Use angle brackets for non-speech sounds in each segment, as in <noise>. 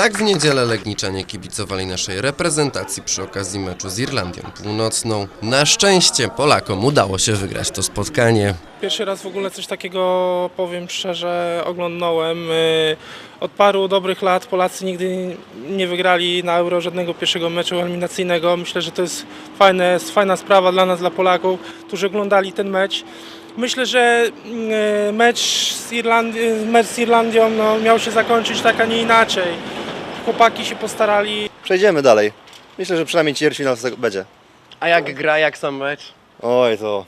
Tak w niedzielę Legniczanie kibicowali naszej reprezentacji przy okazji meczu z Irlandią Północną. Na szczęście Polakom udało się wygrać to spotkanie. Pierwszy raz w ogóle coś takiego, powiem szczerze, oglądnąłem. Y, Od paru dobrych lat Polacy nigdy nie wygrali na Euro żadnego pierwszego meczu eliminacyjnego. Myślę, że to jest fajne, jest fajna sprawa dla nas, dla Polaków, którzy oglądali ten mecz. Myślę, że y, mecz z, Irlandi- mecz z Irlandią no, miał się zakończyć tak, a nie inaczej. Chłopaki się postarali, Przejdziemy dalej. Myślę, że przynajmniej ćwierćfinał z tego będzie. A jak gra, jak sam mecz? Oj, to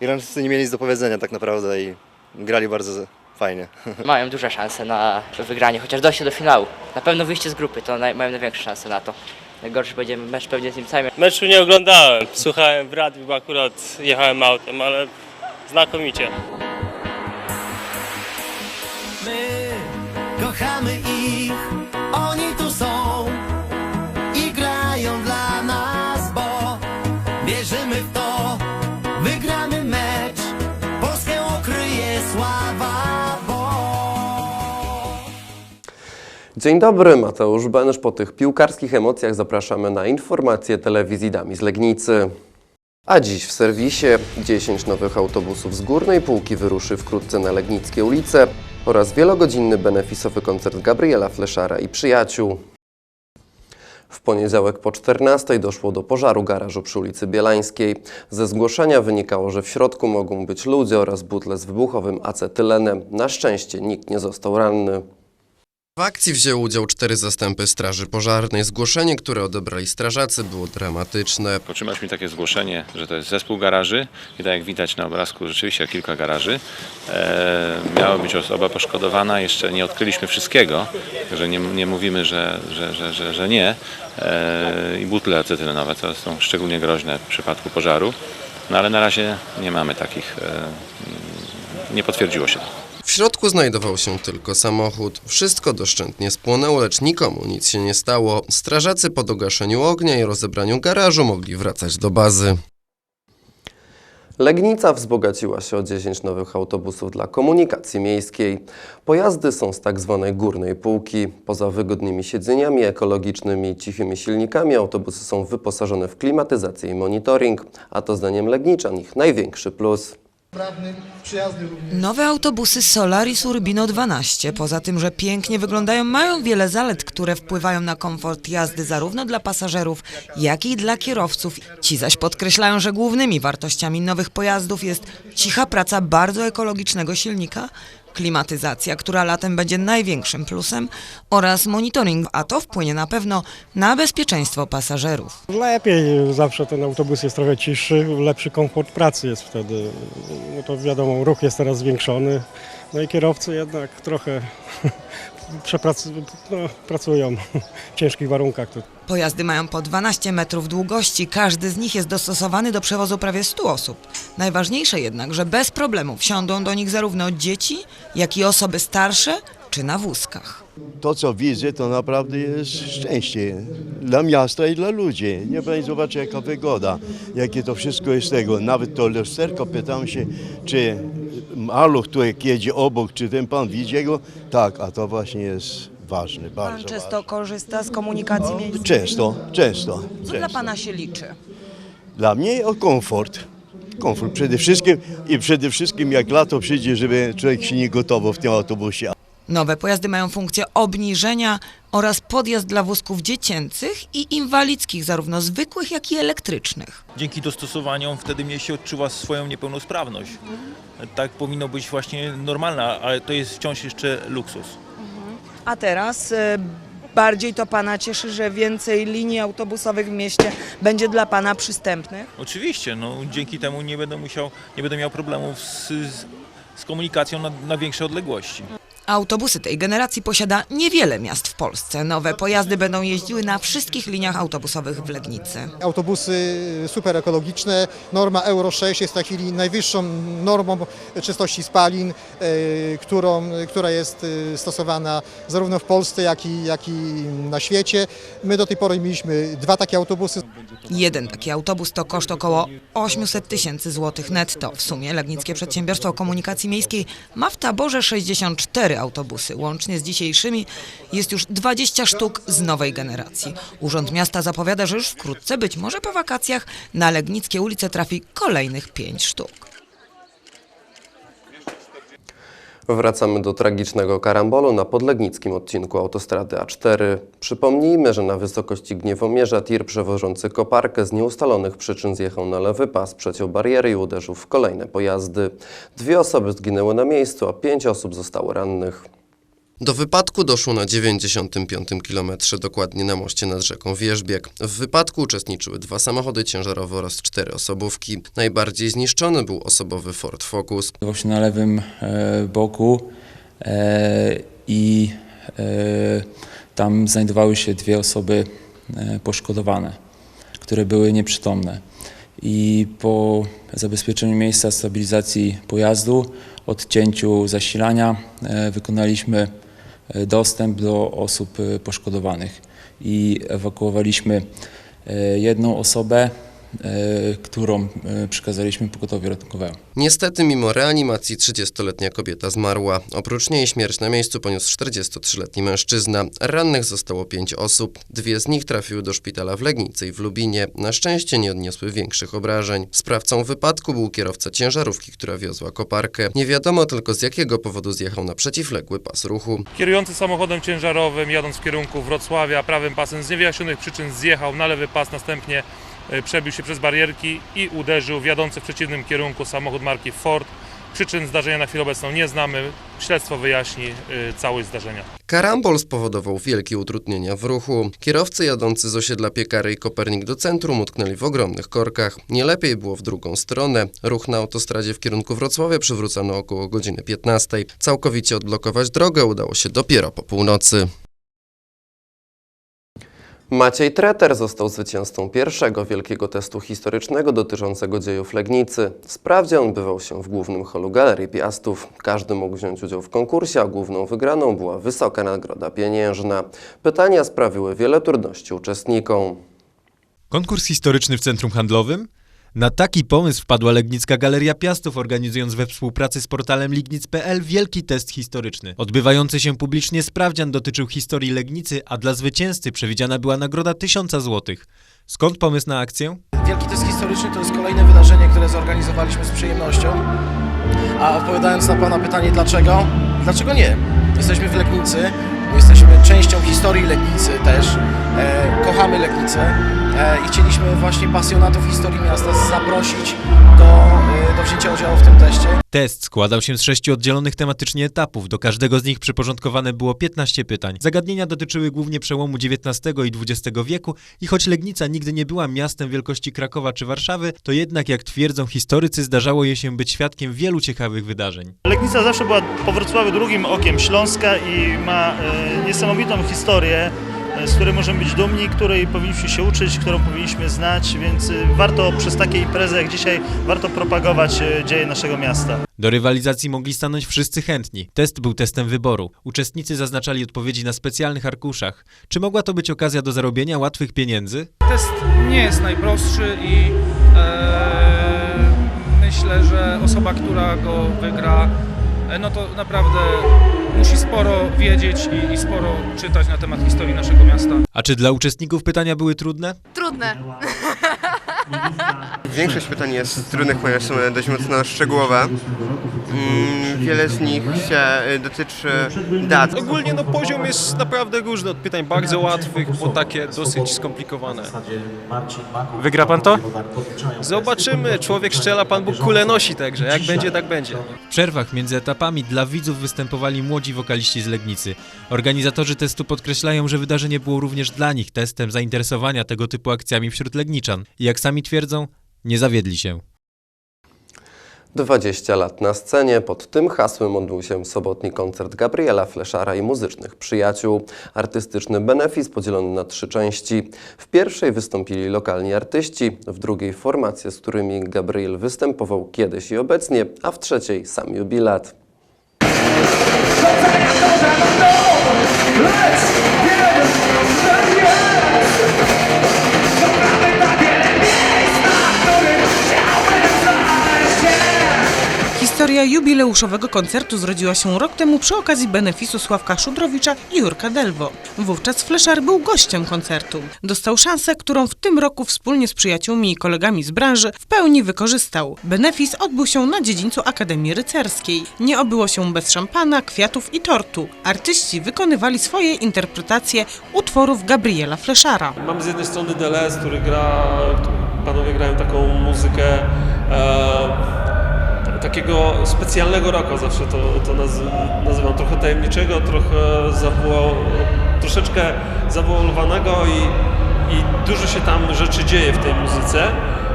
Irlandczycy nie mieli nic do powiedzenia tak naprawdę i grali bardzo fajnie. <laughs> mają duże szanse na wygranie, chociaż dojście do finału. Na pewno wyjście z grupy to naj, mają największe szanse na to. Najgorszy będzie mecz pewnie z Niemcami. Meczu nie oglądałem, słuchałem w radiu, bo akurat jechałem autem, ale znakomicie. Sława. Dzień dobry, Mateusz Benesz. Po tych piłkarskich emocjach zapraszamy na informacje telewizji Dami z Legnicy. A dziś w serwisie 10 nowych autobusów z górnej półki wyruszy wkrótce na Legnickie ulice oraz wielogodzinny benefisowy koncert Gabriela Fleszara i przyjaciół. W poniedziałek po 14 doszło do pożaru garażu przy ulicy Bielańskiej. Ze zgłoszenia wynikało, że w środku mogą być ludzie oraz butle z wybuchowym acetylenem. Na szczęście nikt nie został ranny. W akcji wzięły udział cztery zastępy Straży Pożarnej. Zgłoszenie, które odebrali strażacy, było dramatyczne. Otrzymaliśmy takie zgłoszenie, że to jest zespół garaży i tak jak widać na obrazku rzeczywiście kilka garaży. E, miała być osoba poszkodowana, jeszcze nie odkryliśmy wszystkiego, także nie, nie mówimy, że, że, że, że, że nie. E, I butle acetylenowe, co są szczególnie groźne w przypadku pożaru. No ale na razie nie mamy takich, e, nie potwierdziło się to. W środku znajdował się tylko samochód. Wszystko doszczętnie spłonęło, lecz nikomu nic się nie stało. Strażacy po dogaszeniu ognia i rozebraniu garażu mogli wracać do bazy. Legnica wzbogaciła się o 10 nowych autobusów dla komunikacji miejskiej. Pojazdy są z tak zwanej górnej półki. Poza wygodnymi siedzeniami, ekologicznymi i cichymi silnikami autobusy są wyposażone w klimatyzację i monitoring, a to zdaniem Legniczan ich największy plus. Nowe autobusy Solaris Urbino 12, poza tym, że pięknie wyglądają, mają wiele zalet, które wpływają na komfort jazdy zarówno dla pasażerów, jak i dla kierowców. Ci zaś podkreślają, że głównymi wartościami nowych pojazdów jest cicha praca bardzo ekologicznego silnika, klimatyzacja, która latem będzie największym plusem oraz monitoring, a to wpłynie na pewno na bezpieczeństwo pasażerów. Lepiej zawsze ten autobus jest trochę ciszy, lepszy komfort pracy jest wtedy. No to wiadomo, ruch jest teraz zwiększony. No i kierowcy jednak trochę pracują w ciężkich warunkach. Tu. Pojazdy mają po 12 metrów długości, każdy z nich jest dostosowany do przewozu prawie 100 osób. Najważniejsze jednak, że bez problemu wsiądą do nich zarówno dzieci, jak i osoby starsze czy na wózkach. To, co widzę, to naprawdę jest szczęście dla miasta i dla ludzi. Nie pani zobaczy, jaka wygoda, jakie to wszystko jest tego. Nawet to lusterko, pytam się, czy maluch, który jedzie obok, czy ten pan widzi go? Tak, a to właśnie jest ważne, bardzo ważne. korzysta z komunikacji miejskiej? Często, często. Co często. dla Pana się liczy? Dla mnie o komfort. Komfort przede wszystkim i przede wszystkim jak lato przyjdzie, żeby człowiek się nie gotował w tym autobusie. Nowe pojazdy mają funkcję obniżenia oraz podjazd dla wózków dziecięcych i inwalidzkich, zarówno zwykłych, jak i elektrycznych. dzięki dostosowaniom wtedy mnie się odczuwa swoją niepełnosprawność. Tak powinno być właśnie normalna, ale to jest wciąż jeszcze luksus. A teraz e, bardziej to Pana cieszy, że więcej linii autobusowych w mieście będzie dla Pana przystępnych? Oczywiście, no, dzięki temu nie będę musiał, nie będę miał problemów z, z, z komunikacją na, na większe odległości. Autobusy tej generacji posiada niewiele miast w Polsce. Nowe pojazdy będą jeździły na wszystkich liniach autobusowych w Legnicy. Autobusy super ekologiczne. Norma Euro 6 jest w tej chwili najwyższą normą czystości spalin, e, którą, która jest e, stosowana zarówno w Polsce, jak i, jak i na świecie. My do tej pory mieliśmy dwa takie autobusy. Jeden taki autobus to koszt około 800 tysięcy złotych netto. W sumie Legnickie Przedsiębiorstwo Komunikacji Miejskiej ma w taborze 64 autobusy. Łącznie z dzisiejszymi jest już 20 sztuk z nowej generacji. Urząd Miasta zapowiada, że już wkrótce, być może po wakacjach, na Legnickie ulice trafi kolejnych pięć sztuk. Wracamy do tragicznego karambolu na podlegnickim odcinku autostrady A4. Przypomnijmy, że na wysokości Gniewomierza tir przewożący koparkę z nieustalonych przyczyn zjechał na lewy pas, przeciął bariery i uderzył w kolejne pojazdy. Dwie osoby zginęły na miejscu, a pięć osób zostało rannych. Do wypadku doszło na 95 km, dokładnie na moście nad rzeką Wierzbieg. W wypadku uczestniczyły dwa samochody ciężarowe oraz cztery osobówki. Najbardziej zniszczony był osobowy Ford Focus. Właśnie na lewym e, boku e, i e, tam znajdowały się dwie osoby e, poszkodowane, które były nieprzytomne. I po zabezpieczeniu miejsca stabilizacji pojazdu, odcięciu zasilania e, wykonaliśmy dostęp do osób e, poszkodowanych. I ewakuowaliśmy e, jedną osobę, e, którą e, przekazaliśmy pogotowiu ratunkowemu. Niestety, mimo reanimacji, 30-letnia kobieta zmarła. Oprócz niej śmierć na miejscu poniósł 43-letni mężczyzna. Rannych zostało pięć osób. Dwie z nich trafiły do szpitala w Legnicy i w Lubinie. Na szczęście nie odniosły większych obrażeń. Sprawcą wypadku był kierowca ciężarówki, która wiozła koparkę. Nie wiadomo tylko z jakiego powodu zjechał na przeciwległy pas ruchu. Kierujący samochodem ciężarowym jadąc w kierunku Wrocławia prawym pasem z niewyjaśnionych przyczyn zjechał na lewy pas, następnie e, przebił się przez barierki i uderzył w jadący w przeciwnym kierunku samochód marki Ford. Przyczyn zdarzenia na chwilę obecną nie znamy. Śledztwo wyjaśni e, całość zdarzenia. Karambol spowodował wielkie utrudnienia w ruchu. Kierowcy jadący z osiedla Piekary i Kopernik do centrum utknęli w ogromnych korkach. Nie lepiej było w drugą stronę. Ruch na autostradzie w kierunku Wrocławia przywrócono około godziny 15. Całkowicie odblokować drogę udało się dopiero po północy. Maciej Treter został zwycięzcą pierwszego wielkiego testu historycznego dotyczącego dziejów Legnicy. Wprawdzie odbywał się w głównym holu Galerii Piastów. Każdy mógł wziąć udział w konkursie, a główną wygraną była wysoka nagroda pieniężna. Pytania sprawiły wiele trudności uczestnikom. Konkurs historyczny w centrum handlowym? Na taki pomysł wpadła Legnicka Galeria Piastów, organizując we współpracy z portalem Lignic.pl wielki test historyczny. Odbywający się publicznie sprawdzian dotyczył historii Legnicy, a dla zwycięzcy przewidziana była nagroda 1000 złotych. Skąd pomysł na akcję? Wielki Test Historyczny to jest kolejne wydarzenie, które zorganizowaliśmy z przyjemnością. A odpowiadając na Pana pytanie dlaczego? Dlaczego nie? Jesteśmy w Legnicy, jesteśmy częścią historii Legnicy też, e, kochamy Legnicę e, i chcieliśmy właśnie pasjonatów historii miasta zaprosić do, e, do wzięcia udziału w tym teście. Test składał się z sześciu oddzielonych tematycznie etapów. Do każdego z nich przyporządkowane było 15 pytań. Zagadnienia dotyczyły głównie przełomu XIX i XX wieku i choć Legnica nigdy nie była miastem wielkości Krakowa czy Warszawy, to jednak, jak twierdzą historycy, zdarzało jej się być świadkiem wielu ciekawych wydarzeń. Legnica zawsze była po Wrocławiu drugim okiem Śląska i ma e, niesamowitą historię, z której możemy być dumni, której powinniśmy się uczyć, którą powinniśmy znać, więc e, warto przez takie imprezy jak dzisiaj, warto propagować e, dzieje naszego miasta. Do rywalizacji mogli stanąć wszyscy chętni. Test był testem wyboru. Uczestnicy zaznaczali odpowiedzi na specjalnych arkuszach. Czy mogła to być okazja do zarobienia łatwych pieniędzy? Test nie jest najprostszy i e, myślę, że osoba, która go wygra, e, no to naprawdę musi sporo wiedzieć i, i sporo czytać na temat historii naszego miasta. A czy dla uczestników pytania były trudne? Trudne. Większość pytań jest trudnych, ponieważ są dość mocno szczegółowe. Mm, Wiele z nich się y, dotyczy dat. Ogólnie no, poziom jest naprawdę różny, od pytań bardzo łatwych po takie dosyć skomplikowane. Wygra pan to? Zobaczymy, człowiek strzela, Pan Bóg kulę nosi, także jak będzie, tak będzie. W przerwach między etapami dla widzów występowali młodzi wokaliści z Legnicy. Organizatorzy testu podkreślają, że wydarzenie było również dla nich testem zainteresowania tego typu akcjami wśród Legniczan. I jak sami twierdzą, nie zawiedli się. 20 lat na scenie. Pod tym hasłem odbył się sobotni koncert Gabriela Fleszara i muzycznych przyjaciół. Artystyczny benefis podzielony na trzy części. W pierwszej wystąpili lokalni artyści, w drugiej formacje, z którymi Gabriel występował kiedyś i obecnie, a w trzeciej sam jubilat. Historia jubileuszowego koncertu zrodziła się rok temu przy okazji benefisu Sławka Szudrowicza i Jurka Delwo. Wówczas Fleszar był gościem koncertu. Dostał szansę, którą w tym roku wspólnie z przyjaciółmi i kolegami z branży w pełni wykorzystał. Benefis odbył się na dziedzińcu Akademii Rycerskiej. Nie obyło się bez szampana, kwiatów i tortu. Artyści wykonywali swoje interpretacje utworów Gabriela Fleszara. Mam z jednej strony DLS, który gra, panowie grają taką muzykę e, takiego specjalnego rocka, zawsze to, to naz, nazywam, trochę tajemniczego, trochę zawoł, troszeczkę zawoalowanego i, i dużo się tam rzeczy dzieje w tej muzyce.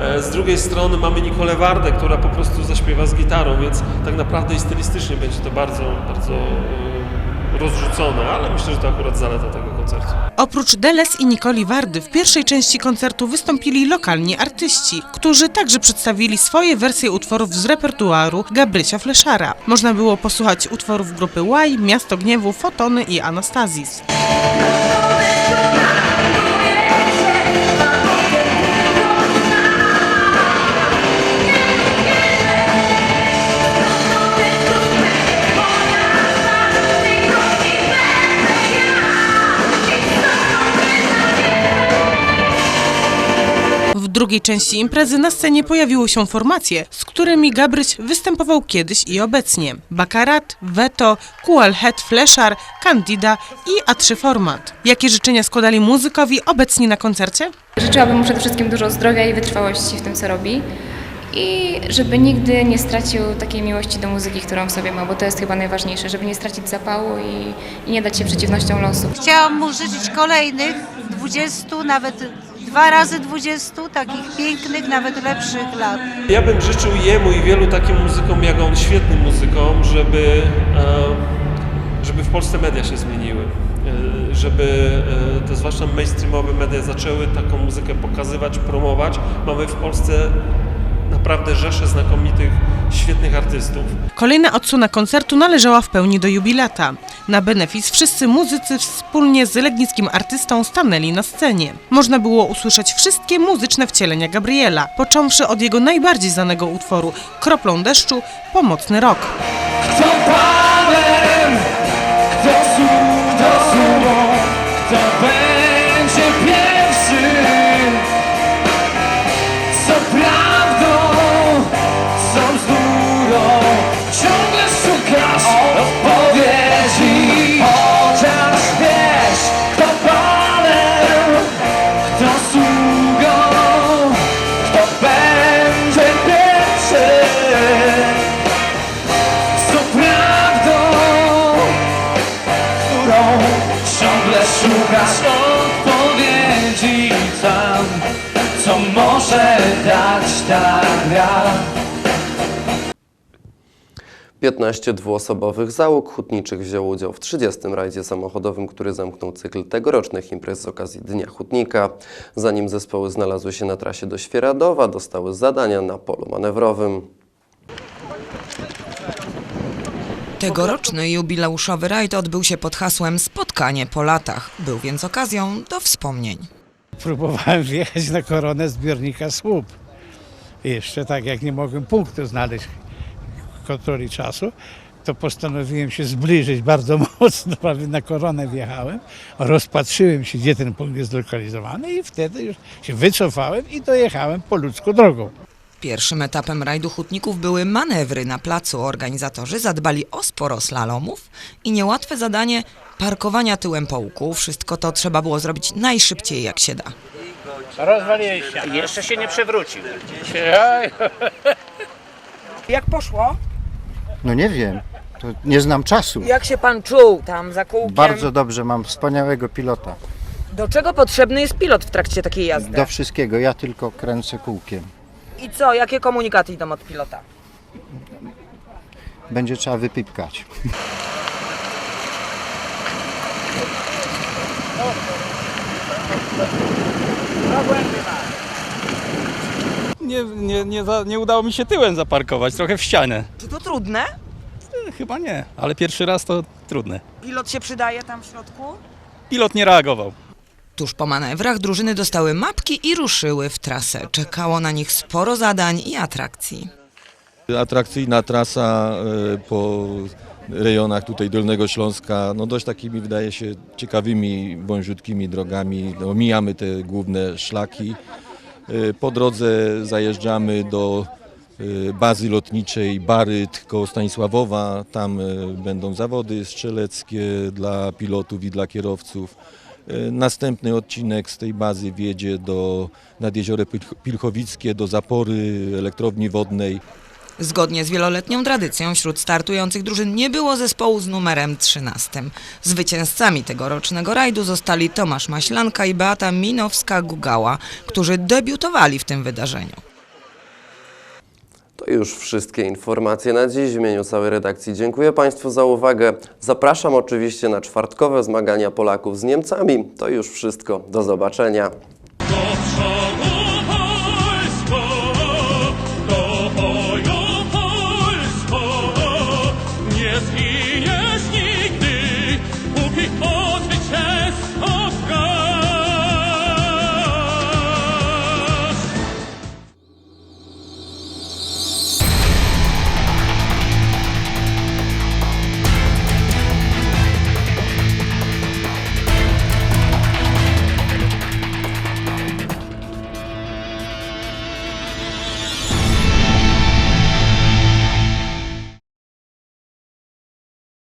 E, Z drugiej strony mamy Nikolę Wardę, która po prostu zaśpiewa z gitarą, więc tak naprawdę i stylistycznie będzie to bardzo, bardzo e, rozrzucone, ale myślę, że to akurat zaleta tego Oprócz Deles i Nikoli Wardy w pierwszej części koncertu wystąpili lokalni artyści, którzy także przedstawili swoje wersje utworów z repertuaru Gabrysia Fleszara. Można było posłuchać utworów grupy Y, Miasto Gniewu, Fotony i Anastazis. Drugiej części imprezy na scenie pojawiły się formacje, z którymi Gabryś występował kiedyś i obecnie. Bakarat, Veto, QL Head Fleszar, Candida i A3 Format. Jakie życzenia składali muzykowi obecni na koncercie? Życzyłabym mu przede wszystkim dużo zdrowia i wytrwałości w tym, co robi. I żeby nigdy nie stracił takiej miłości do muzyki, którą w sobie ma, bo to jest chyba najważniejsze, żeby nie stracić zapału i, i nie dać się przeciwnościom losu. Chciałam mu życzyć kolejnych 20, nawet dwa razy 20, takich pięknych, nawet lepszych lat. Ja bym życzył jemu i wielu takim muzykom jak on, świetnym muzykom, żeby, e, żeby w Polsce media się zmieniły. E, Żeby e, te zwłaszcza mainstreamowe media zaczęły taką muzykę pokazywać, promować. Mamy w Polsce naprawdę rzesze znakomitych, świetnych artystów. Kolejna odsłona koncertu należała w pełni do jubilata. Na benefis wszyscy muzycy wspólnie z legnickim artystą stanęli na scenie. Można było usłyszeć wszystkie muzyczne wcielenia Gabriela, począwszy od jego najbardziej znanego utworu Kroplą deszczu, Pomocny rok. 15 dwuosobowych załóg hutniczych wzięło udział w 30. rajdzie samochodowym, który zamknął cykl tegorocznych imprez z okazji Dnia Hutnika. Zanim zespoły znalazły się na trasie do Świeradowa, dostały zadania na polu manewrowym. Tegoroczny jubileuszowy rajd odbył się pod hasłem Spotkanie po latach. Był więc okazją do wspomnień. Próbowałem wjechać na koronę zbiornika Słup. Jeszcze tak jak nie mogłem punktu znaleźć kontroli czasu, to postanowiłem się zbliżyć bardzo <laughs> mocno, prawie na koronę wjechałem, rozpatrzyłem się, gdzie ten punkt jest zlokalizowany i wtedy już się wycofałem i dojechałem po ludzką drogą. Pierwszym etapem rajdu hutników były manewry na placu. Organizatorzy zadbali o sporo slalomów i niełatwe zadanie parkowania tyłem po łuku. Wszystko to trzeba było zrobić najszybciej jak się da. Rozwaliłeś się. Jeszcze się nie przewrócił. <laughs> Jak poszło? No nie wiem, to nie znam czasu. Jak się pan czuł tam za kółkiem? Bardzo dobrze, mam wspaniałego pilota. Do czego potrzebny jest pilot w trakcie takiej jazdy? Do wszystkiego, ja tylko kręcę kółkiem. I co, jakie komunikaty idą od pilota? Będzie trzeba wypipkać. Nie, nie, nie, za- nie udało mi się tyłem zaparkować, trochę w ścianę. Czy to trudne? E, Chyba nie, ale pierwszy raz to trudne. Pilot się przydaje tam w środku? Pilot nie reagował. Tuż po manewrach drużyny dostały mapki i ruszyły w trasę. Czekało na nich sporo zadań i atrakcji. Atrakcyjna trasa e, po rejonach tutaj Dolnego Śląska, no dość takimi wydaje się ciekawymi, wąziutkimi drogami. No, mijamy te główne szlaki. E, Po drodze zajeżdżamy do e, bazy lotniczej Baryt koło Stanisławowa. Tam e, będą zawody strzeleckie dla pilotów i dla kierowców. Następny odcinek z tej bazy wiedzie do, nad jezioro Pilch- Pilchowickie, do zapory elektrowni wodnej. Zgodnie z wieloletnią tradycją wśród startujących drużyn nie było zespołu z numerem 13. Zwycięzcami tegorocznego rajdu zostali Tomasz Maślanka i Beata Minowska-Gugała, którzy debiutowali w tym wydarzeniu. To już wszystkie informacje na dziś. W imieniu całej redakcji dziękuję Państwu za uwagę. Zapraszam oczywiście na czwartkowe zmagania Polaków z Niemcami. To już wszystko. Do zobaczenia.